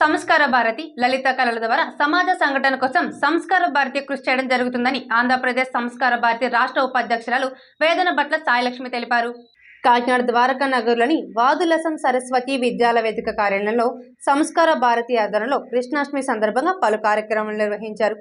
సంస్కార భారతి లలిత కళల ద్వారా సమాజ సంఘటన కోసం సంస్కార భారతి కృషి చేయడం జరుగుతుందని ఆంధ్రప్రదేశ్ సంస్కార భారతి రాష్ట్ర ఉపాధ్యక్షురాలు వేదన భట్ల సాయిలక్ష్మి తెలిపారు. కాకినాడ ద్వారకా నగర్లోని వాదులసం సరస్వతి విద్యాల వేదిక కార్యాలయంలో సంస్కార భారతి ఆధ్వర్యంలో కృష్ణాష్టమి సందర్భంగా పలు కార్యక్రమాలు నిర్వహించారు.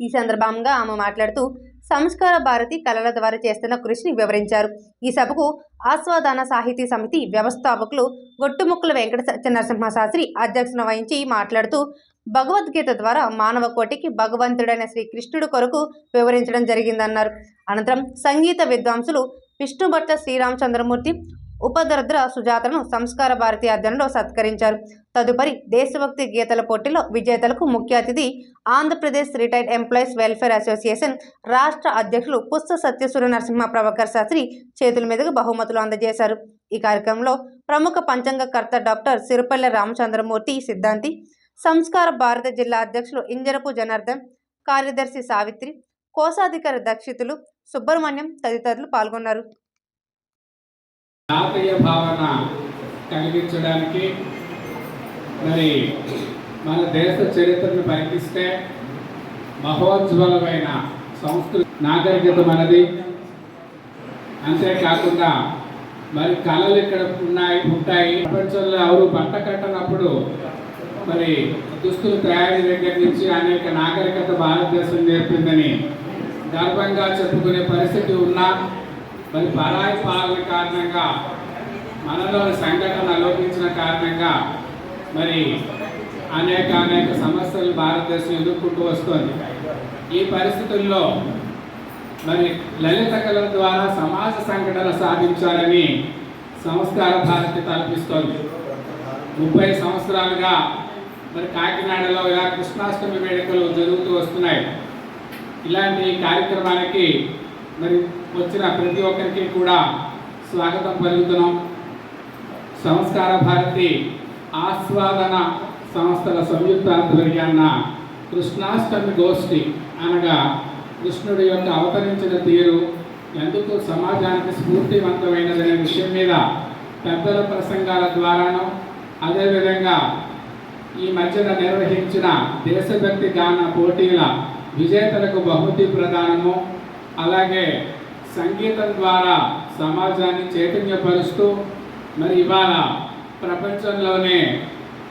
ఈ సందర్భంగా ఆమె మాట్లాడుతూ సంస్కార భారతి కళల ద్వారా చేస్తున్న కృషిని వివరించారు. ఈ సభకు ఆస్వాదన సాహితీ సమితి వ్యవస్థాపకులు గొట్టుముక్కల వెంకట సత్యనరసింహ శాస్త్రి అధ్యక్షత వహించి మాట్లాడుతూ భగవద్గీత ద్వారా మానవ కోటికి భగవంతుడైన శ్రీకృష్ణుడు కొరకు వివరించడం జరిగిందన్నారు. అనంతరం సంగీత విద్వాంసులు విష్ణుభట్ట శ్రీరామచంద్రమూర్తి ఉపద్రద్ర సుజాతను సంస్కార భారతి అధ్యయనంలో సత్కరించారు. తదుపరి దేశభక్తి గీతల పోటీలో విజేతలకు ముఖ్య అతిథి Andhra Pradesh retired employees welfare association రాష్ట్ర అధ్యక్షులు పుస్త సత్యసూర్య నరసింహ ప్రభాకర్ శాస్త్రి చేతుల మీదుగా బహుమతులు అందజేశారు. ఈ కార్యక్రమంలో ప్రముఖ పంచాంగకర్త డాక్టర్ సిరుపల్లె రామచంద్రమూర్తి సిద్ధాంతి సంస్కార భారత జిల్లా అధ్యక్షులు ఇంజరపు జనార్దన్ కార్యదర్శి సావిత్రి కోశాధికారి దక్షితులు సుబ్రహ్మణ్యం తదితరులు పాల్గొన్నారు. జాతీయ భావన కలిగించడానికి మరి మన దేశ చరిత్రను పరికిస్తే మహోజ్వలమైన సంస్కృతి నాగరికత మనది. అంతేకాకుండా మరి కళలు ఇక్కడ ఉన్నాయి ఉంటాయి. ప్రపంచంలో ఎవరు బట్ట కట్టనప్పుడు మరి దుస్తులు తయారీ దగ్గర నుంచి అనేక నాగరికత భారతదేశం నేర్పిందని గర్వంగా చెప్పుకునే పరిస్థితి ఉన్నా మరి పరాయి పాలన కారణంగా మనలోని సంఘటన లోపించిన కారణంగా మరి అనేక అనేక సమస్యలు భారతదేశం ఎదుర్కొంటూ వస్తుంది? ఈ పరిస్థితుల్లో మరి లలిత కళల ద్వారా సమాజ సంఘటన సాధించాలని సంస్కార భారతి తలపిస్తోంది. ముప్పై సంవత్సరాలుగా మరి కాకినాడలో ఇలా కృష్ణాష్టమి వేడుకలు జరుగుతూ వస్తున్నాయి. ఇలాంటి కార్యక్రమానికి మరి వచ్చిన ప్రతి ఒక్కరికి కూడా స్వాగతం పలుకుతున్నాం. సంస్కార భారతి ఆస్వాదన సంస్థల సంయుక్త ఆధ్వర్యాన్న కృష్ణాష్టమి గోష్ఠి అనగా కృష్ణుడి యొక్క అవతరించిన తీరు ఎందుకు సమాజానికి స్ఫూర్తివంతమైనదనే విషయం మీద పెద్దల ప్రసంగాల ద్వారాను అదేవిధంగా ఈ మధ్యన నిర్వహించిన దేశభక్తి గాన పోటీల విజేతలకు బహుమతి ప్రదానము అలాగే సంగీతం ద్వారా సమాజాన్ని చైతన్యపరుస్తూ మరి ఇవాళ ప్రపంచంలోనే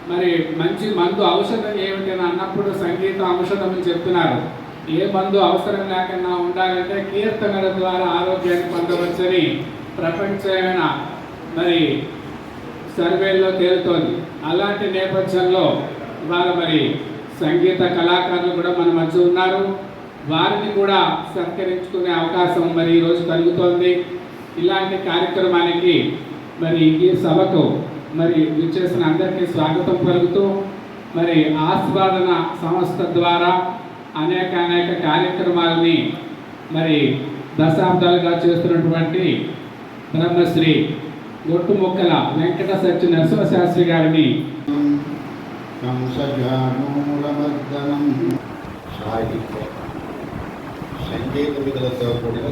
మరి మంచి మందు ఔషధం ఏమిటి అని అన్నప్పుడు సంగీతం ఔషధం అని చెప్తున్నారు. ఏ మందు అవసరం లేకుండా ఉండాలంటే కీర్తనల ద్వారా ఆరోగ్యాన్ని పొందవచ్చని ప్రపంచమైన మరి సర్వేల్లో తేలుతోంది. అలాంటి నేపథ్యంలో ఇవాళ మరి సంగీత కళాకారులు కూడా మన మధ్య ఉన్నారు. వారిని కూడా సత్కరించుకునే అవకాశం మరి ఈరోజు కలుగుతోంది. ఇలాంటి కార్యక్రమానికి మరి ఈ సభకు మరి విచ్చేసిన అందరికీ స్వాగతం పలుకుతూ మరి ఆస్వాదన సంస్థ ద్వారా అనేక అనేక కార్యక్రమాలని మరి దశాబ్దాలుగా చేస్తున్నటువంటి బ్రహ్మశ్రీ గొట్టుముక్కల వెంకట సత్య నరసింహశాస్త్రి గారిని. కంసజానూలమర్దనం సాహిత్యం సంగీత విధులతో కూడిన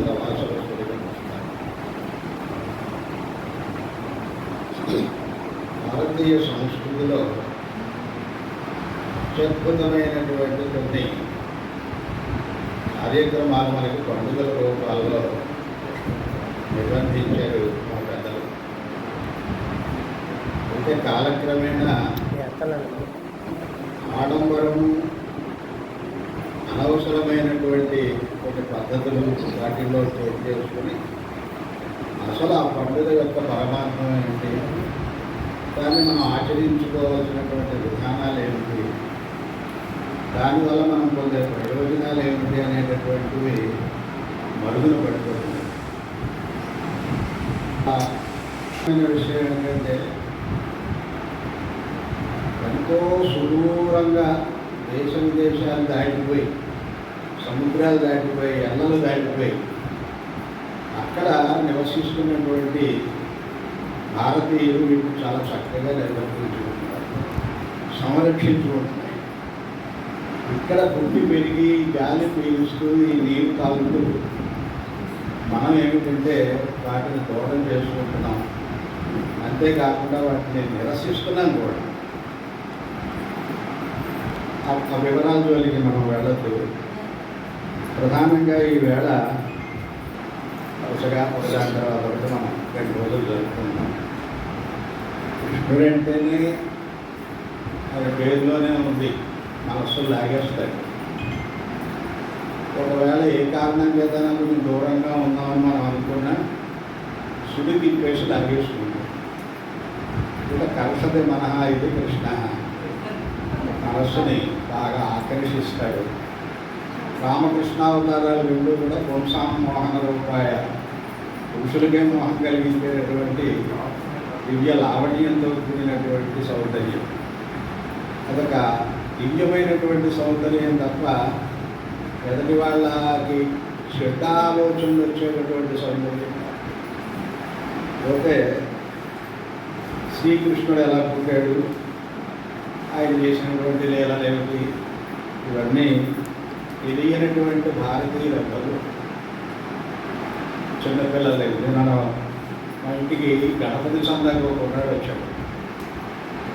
భారతీయ సంస్కృతిలో అత్యద్భుతమైనటువంటి కొన్ని కార్యక్రమాలు మనకి పండుగల రూపాల్లో నిర్బంధించారు మా పెద్దలు. అయితే కాలక్రమేణా ఆడంబరము అనవసరమైనటువంటి కొన్ని పద్ధతులు వాటిల్లో చోటు చేసుకుని అసలు ఆ పండుగ యొక్క పరమాత్మ ఏంటి దాన్ని మనం ఆచరించుకోవాల్సినటువంటి విధానాలు ఏమిటి? దానివల్ల మనం పొందే ప్రయోజనాలు ఏమిటి అనేటటువంటివి మరుగున పడిపోతున్నాయి. విషయం ఏంటంటే ఎంతో సుదూరంగా దేశ విదేశాలు దాటిపోయి సముద్రాలు దాటిపోయి ఎల్లలు దాటిపోయి అక్కడ నివసిస్తున్నటువంటి భారతీయులు వీటిని చాలా చక్కగా నిర్వర్తించుకుంటున్నారు. సంరక్షించుకుంటున్నారు. ఇక్కడ పుట్టి పెరిగి గాలి పీలుస్తూ ఈ నీరు తాగుతూ మనం ఏమిటంటే వాటిని దూరం చేసుకుంటున్నాం. అంతేకాకుండా వాటిని నిరసిస్తున్నాం కూడా. ఆ వివరాల జోలికి మనం వెళ్ళదు ప్రధానంగా ఈ వేళ వరుసగా ఒకదాని తర్వాత ఒకటి మనం రెండు రోజులు జరుపుకుంటున్నాం కృష్ణుడు అంటేనే అది పేరులోనే ఉంది. మనస్సు లాగేస్తాడు ఒకవేళ ఏ కారణం చేత కొంచెం దూరంగా ఉన్నామని మనం అనుకున్నా సుడి తిప్పేసి లాగేసుకుంటాం ఇక కలసది మనహ ఇది కృష్ణ. మనస్సుని బాగా ఆకర్షిస్తాడు. రామకృష్ణావతారాలు రెండు కూడా వంశాం మోహన రూపాయ. పురుషులకే మోహం కలిగించేటటువంటి దివ్య లావణ్యంతో కూడినటువంటి సౌందర్యం. అదొక దివ్యమైనటువంటి సౌందర్యం తప్ప ఎదటి వాళ్ళకి చెడ్డ ఆలోచనలు వచ్చేటటువంటి సౌందర్యం పోతే శ్రీకృష్ణుడు ఎలా పుట్టాడు? ఆయన చేసినటువంటి లీలలేమిటి? ఇవన్నీ తెలియనటువంటి భారతీయులందరూ చిన్నపిల్లలు దగ్గర మన మా ఇంటికి గణపతి సందానికి ఒక ఉన్నాడు వచ్చాడు.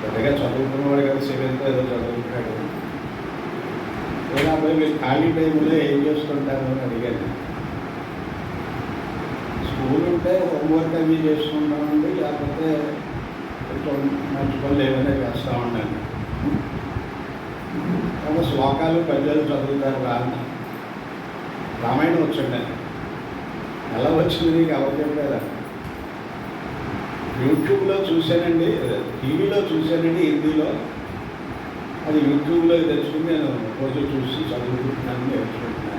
పెద్దగా చదువుకున్నవాడు కదా సెవెంత్ ఏదో చదువుకున్నాడు. అబ్బాయి మీరు ఖాళీ టైంలో ఏం చేస్తుంటారు అని అడిగాను స్కూల్ ఉంటే హోంవర్క్ అవి చేసుకుంటామండి లేకపోతే కొంచెం మంచి పనులు ఏమైనా చేస్తూ ఉండండి ఒక శ్లోకాలు పద్యాలు చదువుతారు రాన్న రామాయణం వచ్చిండే ఎలా వచ్చింది నీకు? ఎవరు చెప్పారా? యూట్యూబ్లో చూశానండి టీవీలో చూశానండి హిందీలో. అది యూట్యూబ్లో తెచ్చుకుని నేను రోజు చూసి చదువుకుంటున్నాను నేర్చుకుంటున్నాను.